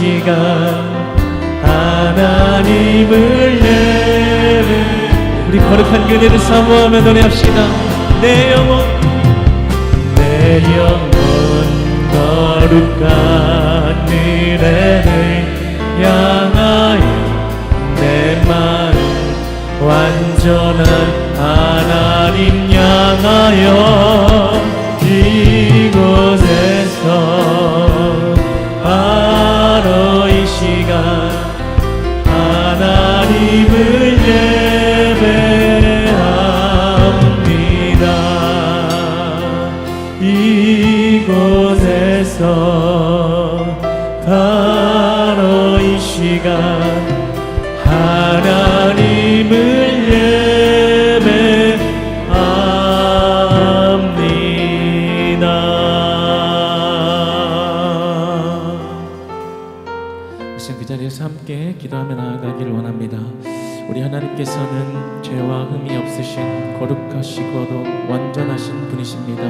시간 하나님을 예배 우리 거룩한 그대를 사모하며 노래합시다. 내 영혼 내 영혼 거룩한 은혜를 향하여 내 마음 완전한 하나님 향하여 바로 이 시간 하나님을 예배합니다 그 자리에서 함께 기도하며 나아가기를 원합니다. 우리 하나님께서는 죄와 흠이 없으신 거룩하시고도 완전하신 분이십니다.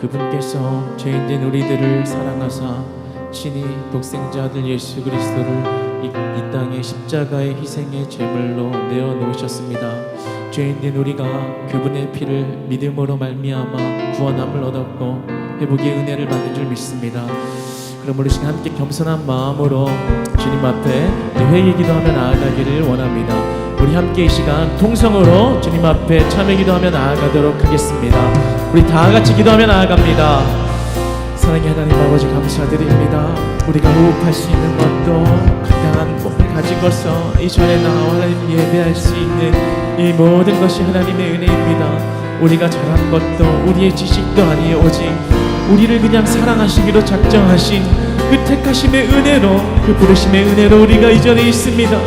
그분께서 죄인 된 우리들을 사랑하사 친히 독생자 아들 예수 그리스도를 이, 이 땅의 십자가의 희생의 제물로 내어 놓으셨습니다. 죄인된 우리가 그분의 피를 믿음으로 말미암아 구원함을 얻었고 회복의 은혜를 받는 줄 믿습니다. 우리 시간 함께 겸손한 마음으로 주님 앞에 회개 기도하며 나아가기를 원합니다. 우리 함께 이 시간 통성으로 주님 앞에 참여 기도하며 나아가도록 하겠습니다. 우리 다 같이 기도하며 나아갑니다. 사랑의 하나님 아버지 감사드립니다. 우리가 호흡할 수 있는 것도 건강한 몸을 가지고서 이 전에 나와 하나님 예배할 수 있는 이 모든 것이 하나님의 은혜입니다. 우리가 잘한 것도 우리의 지식도 아니에요 오직 우리를 그냥 사랑하시기로 작정하신 그 택하심의 은혜로 그 부르심의 은혜로 우리가 이전에 있습니다.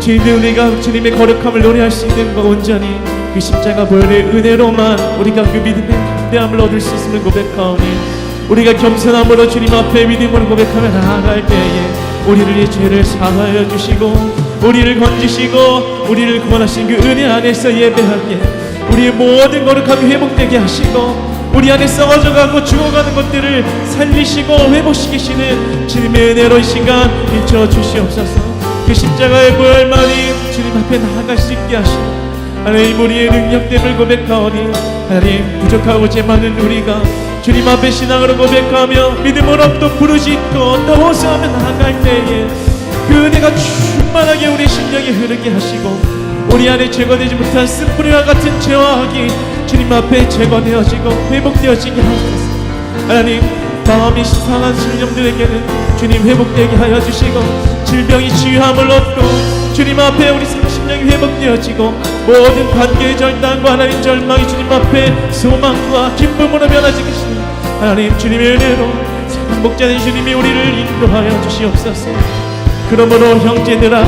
주님의 우리가 주님의 거룩함을 노래할 수 있는 것 온전히 그 십자가 보혈의 은혜로만 우리가 그 믿음의 담대함을 얻을 수 있음을 고백하오니 우리가 겸손함으로 주님 앞에 믿음으로 고백하며 나아갈 때에 우리를 이 죄를 사하여 주시고 우리를 건지시고 우리를 구원하신 그 은혜 안에서 예배하게 우리의 모든 거룩함이 회복되게 하시고 우리 안에 썩어져가고 죽어가는 것들을 살리시고 회복시키시는 주님의 은혜로 이 시간 비춰 주시옵소서. 그 십자가의 부활만이 주님 앞에 나아갈 수 있게 하시고 하나님 우리의 능력됨을 고백하오니 하나님 부족하고 죄 많은 우리가 주님 앞에 신앙으로 고백하며 믿음으로 또 부르짖고 또 호소하며 나아갈 때에 그 은혜가 충만하게 우리 심령에 흐르게 하시고 우리 안에 제거되지 못한 쓴뿌리와 같은 죄와 악이 주님 앞에 제거되어지고 회복되어지게 하소서. 하나님 마음이 상한 신령들에게는 주님 회복되게 하여 주시고 질병이 치유함을 얻고 주님 앞에 우리 심령이 회복되어지고 모든 관계의 절단과 하나님 절망이 주님 앞에 소망과 기쁨으로 변화지게 하시는 하나님 주님의 은혜로 목자된 주님이 우리를 인도하여 주시옵소서. 그러므로 형제들아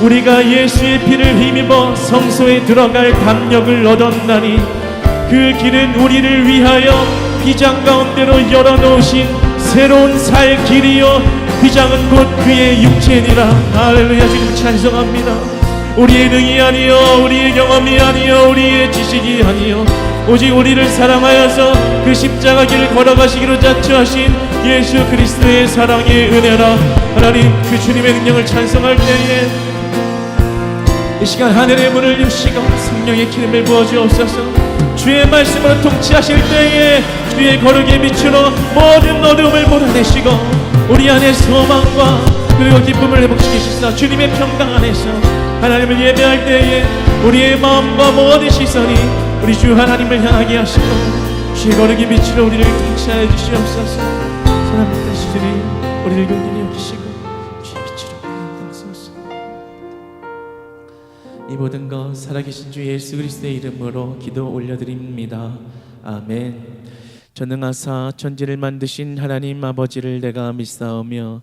우리가 예수의 피를 힘입어 성소에 들어갈 담력을 얻었나니 그 길은 우리를 위하여 휘장 가운데로 열어놓으신 새로운 살 길이요. 휘장은 곧 그의 육체니라. 할렐루야 주님 찬송합니다 우리의 능이 아니요 우리의 경험이 아니요 우리의 지식이 아니요. 오직 우리를 사랑하여서 그 십자가 길을 걸어가시기로 자처하신 예수 그리스도의 사랑의 은혜라. 하나님 그 주님의 능력을 찬송할 때에 이 시간 하늘의 문을 여시고 성령의 기름을 부어주옵소서. 주의 말씀으로 통치하실 때에 주의 거룩의 빛으로 모든 어두움을 몰아내시고 우리 안에 소망과 그리고 기쁨을 회복시키시사 주님의 평강 안에서 하나님을 예배할 때에 우리의 마음과 모든 시선이 우리 주 하나님을 향하게 하시고 주의 거룩의 빛으로 우리를 통치하여 주시옵소서 사랑합니다 주님 우리를 용기히 여기시고 주의 빛으로 인도하소서 이 모든 것 살아계신 주 예수 그리스도의 이름으로 기도 올려드립니다. 아멘. 전능하사 천지를 만드신 하나님 아버지를 내가 믿사오며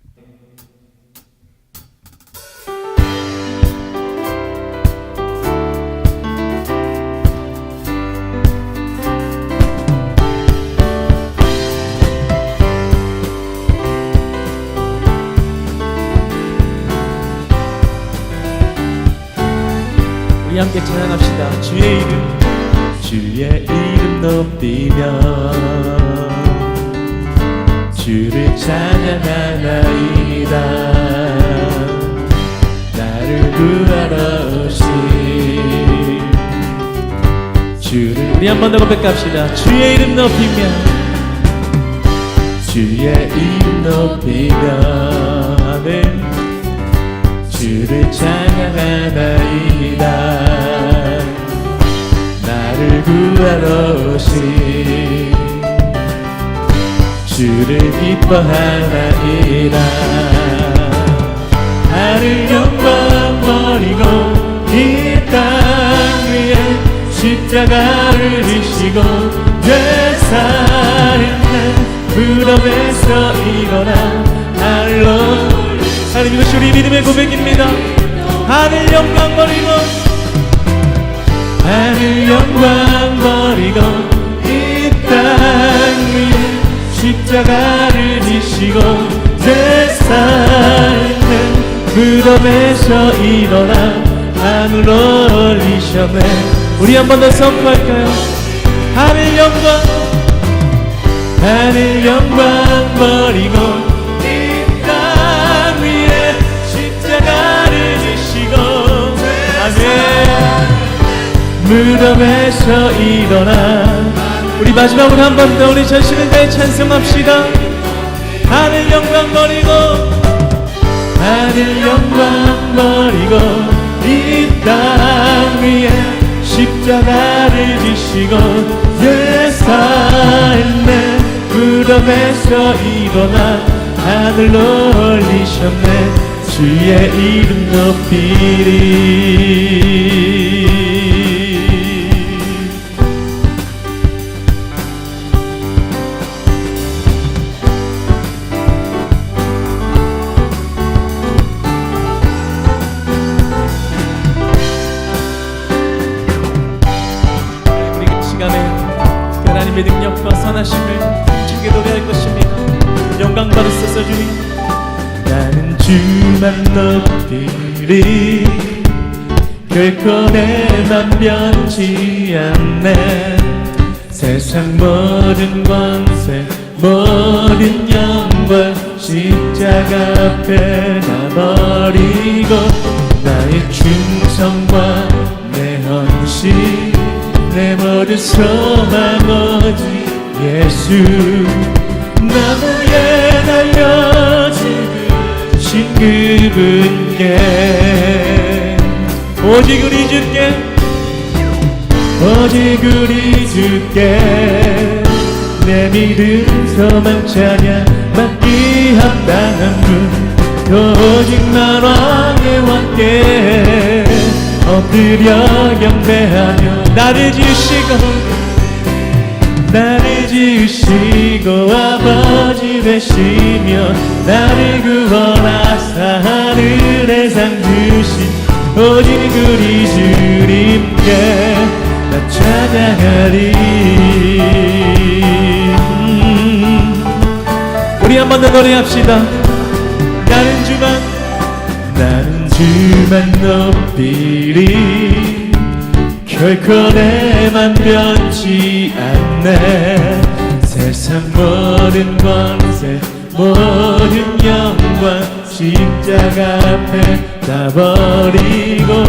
우리 함께 찬양합시다. 주의 이름, 주의 이름 높이며 주를 찬양하나이다. 나를 구하러 오신 주를 우리 한 번 더 고백합시다. 주의 이름 높이며 주의 이름 높이며 아멘. 주를 찬양하나이다. 나를 구하러 오신 주를 기뻐하나이다. 하늘 영광 버리고 이 땅 위에 십자가를 지시고 죄사했네 무덤에서 일어나 하늘로 하나님 이것이 우리 믿음의 고백입니다. 하늘 영광 버리고 하늘 영광 버리고 이 땅 위에 십자가를 지시고 제사는 무덤에서 일어나 하늘로 올리셨네 우리 한 번 더 선포할까요? 하늘 영광 하늘 영광 버리고 무덤에서 일어나. 우리 마지막으로 한 번 더 우리 전신을 다해 찬송합시다. 하늘 영광 버리고 하늘 영광 버리고 이 땅 위에 십자가를 지시고 예사했네 무덤에서 일어나 하늘로 올리셨네. 주의 이름 높이리 하나님의 능력과 선하심을 힘차게 노래할 것입니다. 영광 받으소서 주님. 나는 주만 높이리 결코 내맘 변치 않네. 세상 모든 권세 모든 영광 십자가 앞에 다 버리고 나의 충성과 내 헌신 내 모든 소망 오직 예수 나무에 달려진 그분께 오직 우리 주께 오직 우리 주께. 내 믿음 소망 찬양 받기 합당한 분. 오직 난 왕의 왕께 엎드려 경배하며 나를 지으시고 나를 지으시고 아버지 되시며 나를 구원하사 하늘의 상 주신 오직 우리 주님께 나 찬양하리. 음. 우리 한 번 더 노래합시다. 나는 주만 나는 주만 높이리. 결코 내만 변치 않 네. 세상 모든 권세 모든 영광 십자가 앞에 다 버리고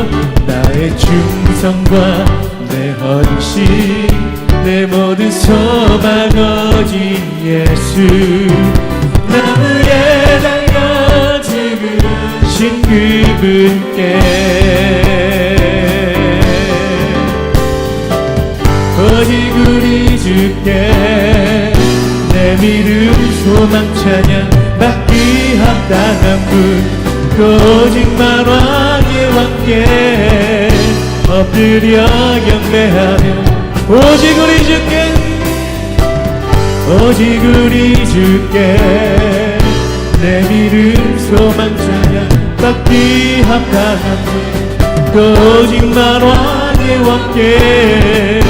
나의 충성과 내 헌신 내 모든 소망 오직 예수. 나무에 달려 죽으신 그분께 오직 우리 주께 내 믿음 소망 찬양 받기 합당한 분 오직 만왕의 왕께 엎드려 경배하며 오직 우리 주께 오직 우리 주께 내 믿음 소망 찬양 받기 합당한 분 오직 만왕의 왕께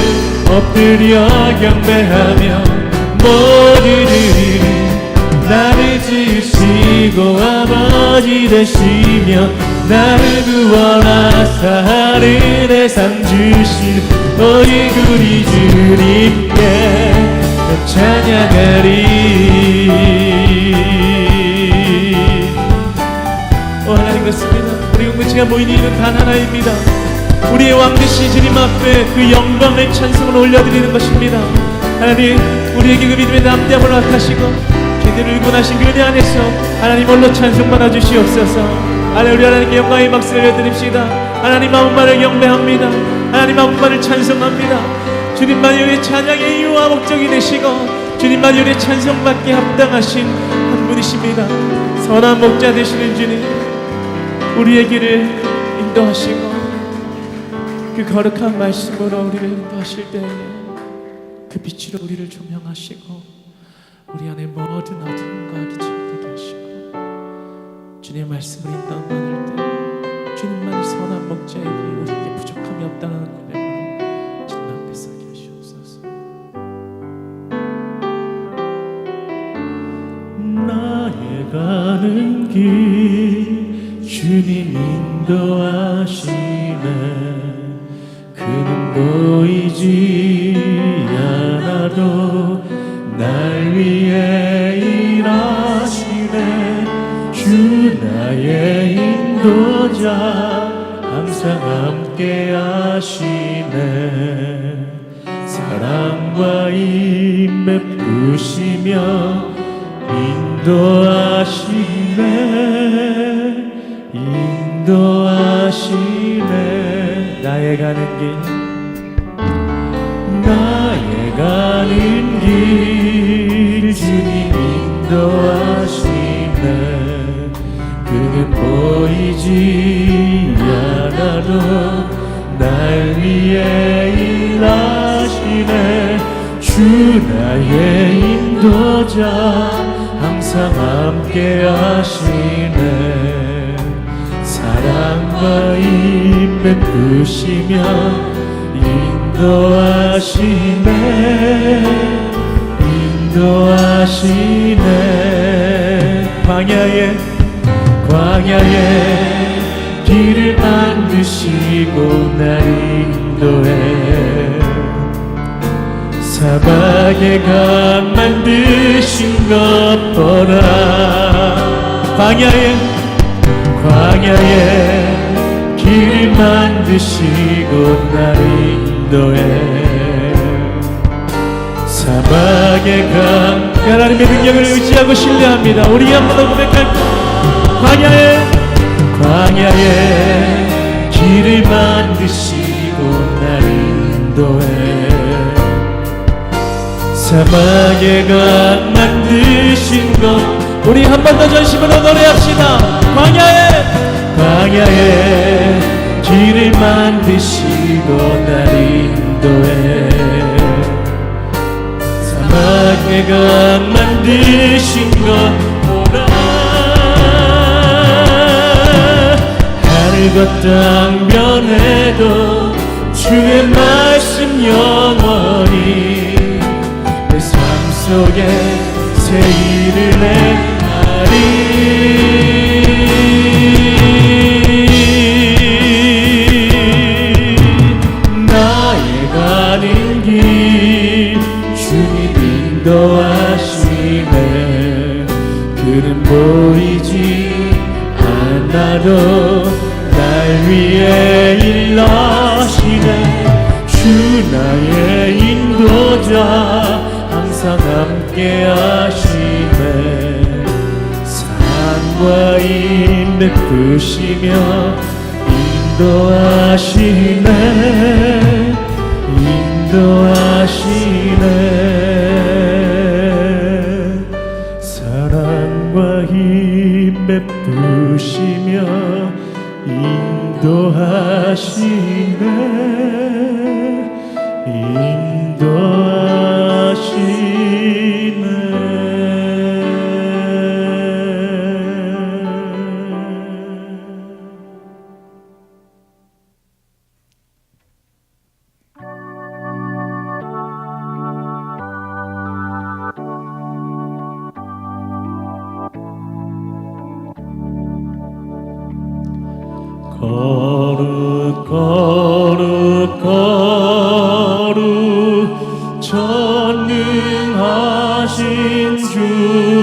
엎드려 경배하며 모두들이 나를 지으시고 아버지 되시며 나를 구원하사 하늘의 상 주신 오직 우리 주님께 찬양하리. 오 하나님 그렇습니다. 우리 공동체가 모인 이유는 단 하나입니다 우리의 왕 되신 주님 앞에 그 영광의 찬송을 올려드리는 것입니다. 하나님 우리에게 그 믿음의 남대함을 허락하시고 제대로 일군하신 그 은혜 안에서 하나님 홀로 찬송 받아주시옵소서. 하나님 우리 하나님께 영광의 박수를 올려드립시다. 하나님 아무만을 경배합니다. 하나님 아무만을 찬송합니다. 주님만이 우리의 찬양의 이유와 목적이 되시고 주님만이 우리의 찬송받게 합당하신 한 분이십니다. 선한 목자 되시는 주님 우리의 길을 인도하시고 그 거룩한 말씀으로 우리를 인도하실 때에 그 빛으로 우리를 조명하시고 우리 안에 모든 어둠과 기침 되게 하시고 주님의 말씀을 인도받을 때 주님만이 선한 목자이기 우리에게 부족함이 없다는 나의 가는 길 주님 인도하시네 인도하시네. 인도하시네. 나의 가는 길. 나의 가는 길. 주님 인도하시네. 그는 보이지 않아도 날 위해 일하시네. 주 나의 인도자 항상 함께 하시네. 사랑과 힘에 부시며 인도하시네. 인도하시네. 광야에 광야에 길을 만드시고 날 인도해 사막에 강 만드신 것 보라 광야에 광야에 길을 만드시고 날 인도해. 사막의 강 하나님의 능력을 의지하고 신뢰합니다. 우리 한 번 더 고백할 광야에 광야에 길을 만드시 사막의 강 만드신 것. 우리 한 번 더 전심으로 노래합시다. 광야에 광야에 길을 만드시고 날 인도해. 사막의 강 만드신 것. 보라. 하늘과 땅 변해도 주의 말씀 영원히 속에 새 일을 내나리. 나의 가는 길 주님 인도하시네 그는 보이지 않아도 날 위해 일러시네. 주 나의 인도자. 항상 함께 하시네 사랑과 인 베푸시며 인도하시네 인도하시네 사랑과 힘 베푸시며 인도하시네 거룩 거룩 거룩 전능하신 이